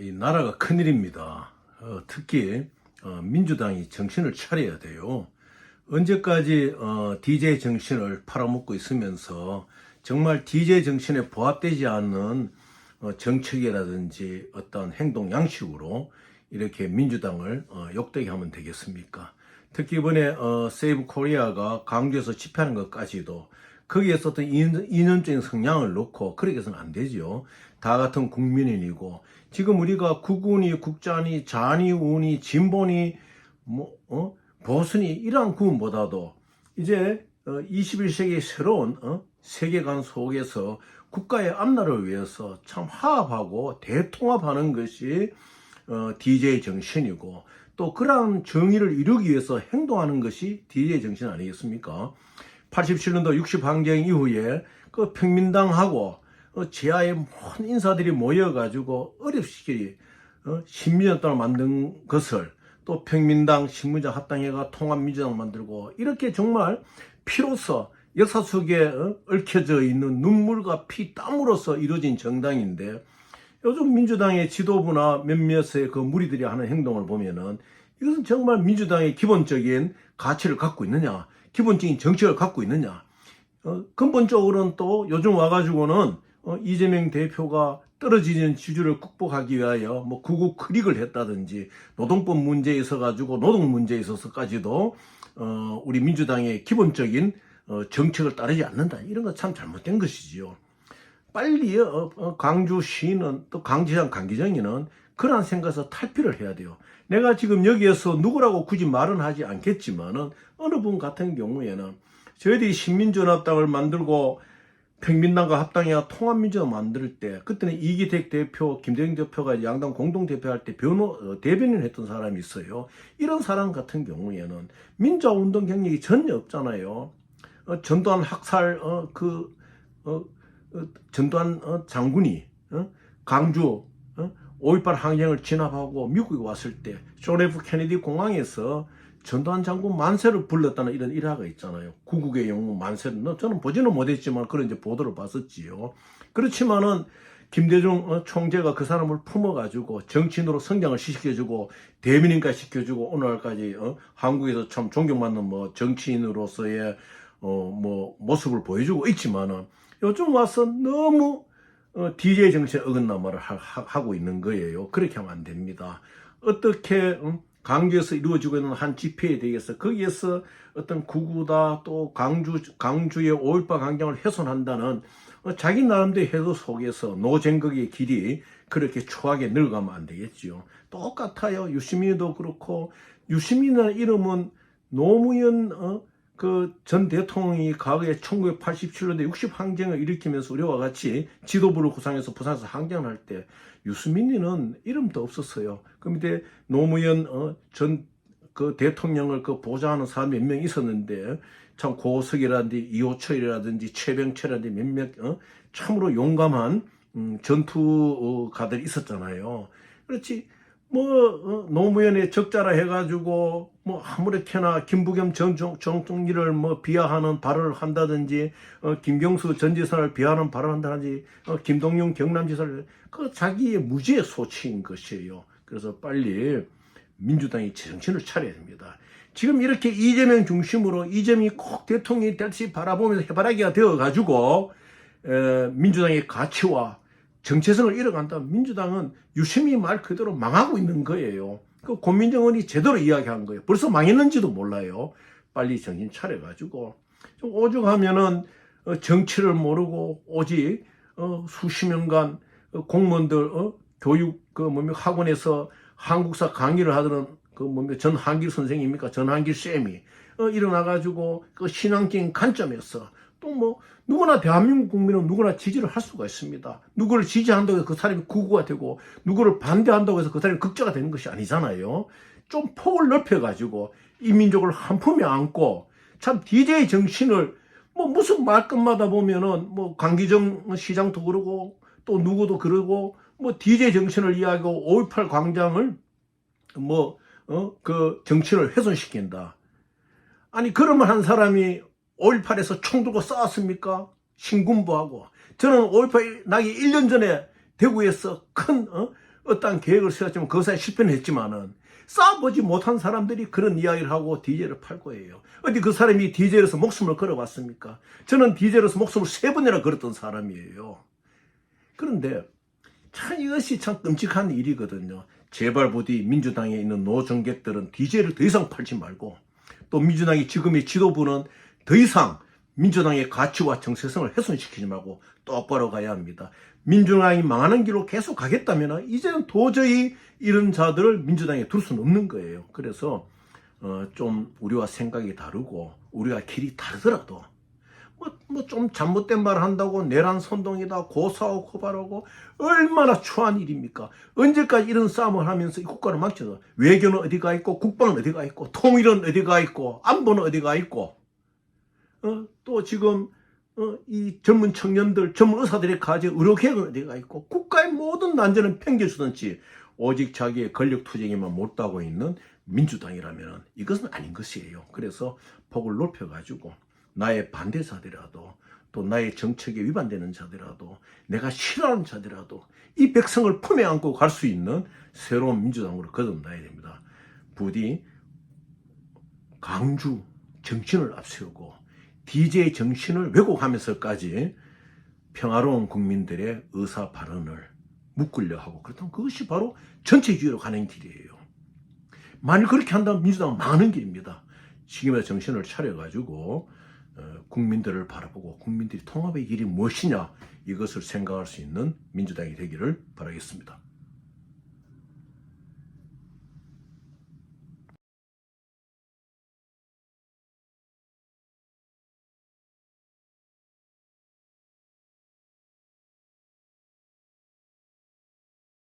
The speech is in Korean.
이 나라가 큰일입니다. 어, 특히 어, 민주당이 정신을 차려야 돼요. 언제까지 어, DJ 정신을 팔아먹고 있으면서 정말 DJ 정신에 부합되지 않는 어, 정책이라든지 어떤 행동 양식으로 이렇게 민주당을 어, 욕되게 하면 되겠습니까? 특히 이번에 어, 세이브 코리아가 강주에서 집회하는 것까지도 어떤 이념- 이념적인 성향을 놓고 그렇게 해서는 안 되죠. 다 같은 국민인이고 지금 우리가 국군이 국자니 잔이 우니 진보니 뭐 어? 보수니 이러한 구분보다도 이제 어, 21세기 새로운 어? 세계관 속에서 국가의 앞날을 위해서 참 화합하고 대통합하는 것이 어, DJ 정신이고 또 그러한 정의를 이루기 위해서 행동하는 것이 DJ 정신 아니겠습니까? 87년도 60 항쟁 이후에 그 평민당하고 어, 지하의 모든 인사들이 모여가지고 어렵시기 어, 신민정당을 만든 것을 또 평민당 신문자 합당회가 통합민주당 만들고 이렇게 정말 피로서 역사 속에 어, 얽혀져 있는 눈물과 피 땀으로서 이루어진 정당인데 요즘 민주당의 지도부나 몇몇의 그 무리들이 하는 행동을 보면은 이것은 정말 민주당의 기본적인 가치를 갖고 있느냐, 기본적인 정책을 갖고 있느냐. 어, 근본적으로는 또 요즘 와가지고는 어, 이재명 대표가 떨어지는 지지를 극복하기 위하여 뭐 구국 클릭을 했다든지 노동법 문제에 있어 가지고 노동 문제에 있어서까지도 어, 우리 민주당의 기본적인 어, 정책을 따르지 않는다 이런 거 참 잘못된 것이지요. 빨리 어, 어, 강주 시는 또 강지장 강기정이는 그러한 생각에서 탈피를 해야 돼요. 내가 지금 여기에서 누구라고 굳이 말은 하지 않겠지만은 어느 분 같은 경우에는 저희들이 신민주연합당을 만들고 평민당과 합당회와 통합민주당 만들 때 그때는 이기택 대표, 김대중 대표가 양당 공동 대표할 때 변호 어, 대변인을 했던 사람이 있어요. 이런 사람 같은 경우에는 민주화 운동 경력이 전혀 없잖아요. 어, 전두환 학살 어, 그 어, 어, 전두환 어, 장군이 어, 강주 어, 5.18 항쟁을 진압하고 미국에 왔을 때 존 F 케네디 공항에서 전두환 장군 만세를 불렀다는 이런 일화가 있잖아요. 구국의 영웅 만세를 너 저는 보지는 못했지만 그런 이제 보도를 봤었지요. 그렇지만은 김대중 어, 총재가 그 사람을 품어가지고 정치인으로 성장을 시켜주고 대민인가 시켜주고 오늘까지 어, 한국에서 참 존경받는 뭐 정치인으로서의 어, 뭐 모습을 보여주고 있지만은 요즘 와서 너무 어, DJ 정치에 어긋난 말을 하, 하, 고 있는 거예요. 그렇게 하면 안 됩니다. 어떻게 음, 강주에서 이루어지고 있는 한 집회에 대해서 거기에서 어떤 구구다 또 강주 강주의 5.18 강경을 훼손한다는 어, 자기 나름대로 해도 속에서 노쟁극의 길이 그렇게 추하게 늙어가면 안 되겠지요. 똑같아요. 유시민도 그렇고 유시민이라는 이름은 노무현 어, 그 전 대통령이 과거에 1987년대 60 항쟁을 일으키면서 우리와 같이 지도부를 구상해서 부산에서 항쟁을 할 때 유수민이는 이름도 없었어요. 그 밑에 노무현 어, 전 그 대통령을 그 보좌하는 사람 몇 명 있었는데 참 고석이라든지 이호철이라든지 최병철이라든지 몇몇 어, 참으로 용감한 음, 전투가들이 있었잖아요. 그렇지 뭐 어, 노무현의 적자라 해가지고 뭐 아무렇게나 김부겸 전 정- 정통리를 뭐 비하하는 발언을 한다든지 어, 김경수 전 지사를 비하하는 발언을 한다든지 어, 김동용 경남지사를 그 자기의 무지의 소치인 것이에요. 그래서 빨리 민주당이 정신을 차려야 됩니다. 지금 이렇게 이재명 중심으로 이재명이 꼭 대통령이 될지 바라보면서 해바라기가 되어가지고 에, 민주당의 가치와 정체성을 잃어간다. 민주당은 유심히 말 그대로 망하고 있는 거예요. 그 고민정원이 제대로 이야기한 거예요. 벌써 망했는지도 몰라요. 빨리 정신 차려가지고 좀 오죽하면은 어, 정치를 모르고 오직 어, 수십 년간 어, 공무원들 어, 교육 그 뭡니까 학원에서 한국사 강의를 하던 그 뭡니까 전한길 선생입니까 전한길 쌤이 어, 일어나가지고 그 신앙적인 관점에서 또 뭐 누구나 대한민국 국민은 누구나 지지를 할 수가 있습니다. 누구를 지지한다고 해서 그 사람이 구구가 되고 누구를 반대한다고 해서 그 사람이 극자가 되는 것이 아니잖아요. 좀 폭을 넓혀가지고 이 민족을 한 품에 안고 참 DJ 정신을 뭐 무슨 말끝마다 보면은 뭐 강기정 시장도 그러고 또 누구도 그러고 뭐 DJ 정신을 이야기하고 5.18 광장을 뭐 어 그 정치를 훼손시킨다. 아니 그러면 한 사람이 5.18에서 총 들고 싸웠습니까? 신군부하고 저는 5.18 나기 1년 전에 대구에서 큰 어? 어떠한 계획을 세웠지만 그것에 실패는 했지만은 싸워보지 못한 사람들이 그런 이야기를 하고 DJ를 팔 거예요. 어디 그 사람이 DJ로서 목숨을 걸어봤습니까? 저는 DJ로서 목숨을 세 번이나 걸었던 사람이에요. 그런데 참 이것이 참 끔찍한 일이거든요. 제발 부디 민주당에 있는 노정객들은 DJ를 더 이상 팔지 말고 또 민주당의 지금의 지도부는 더 이상 민주당의 가치와 정체성을 훼손시키지 말고 똑바로 가야 합니다. 민주당이 망하는 길로 계속 가겠다면 이제는 도저히 이런 자들을 민주당에 둘 수는 없는 거예요. 그래서 어, 좀 우리와 생각이 다르고 우리가 길이 다르더라도 뭐좀 잘못된 말 한다고 내란 선동이다 고사하고 고발하고 얼마나 추한 일입니까? 언제까지 이런 싸움을 하면서 이 국가를 망쳐서 외교는 어디가 있고 국방은 어디가 있고 통일은 어디가 있고 안보는 어디가 있고 어, 또 지금 어, 이 젊은 청년들 젊은 의사들이 가진 의료계획은 어디가 있고 국가의 모든 난제는 팽개주든지 오직 자기의 권력 투쟁에만 몰두하고 있는 민주당이라면 이것은 아닌 것이에요. 그래서 폭을 높여가지고 나의 반대자들이라도 또 나의 정책에 위반되는 자들이라도 내가 싫어하는 자들이라도 이 백성을 품에 안고 갈 수 있는 새로운 민주당으로 거듭나야 됩니다. 부디 강주 정신을 앞세우고 DJ 정신을 왜곡하면서까지 평화로운 국민들의 의사 발언을 묶으려 하고 그렇다면 그것이 바로 전체주의로 가는 길이에요. 만일 그렇게 한다면 민주당은 망하는 길입니다. 지금의 정신을 차려가지고 어, 국민들을 바라보고 국민들이 통합의 길이 무엇이냐 이것을 생각할 수 있는 민주당이 되기를 바라겠습니다.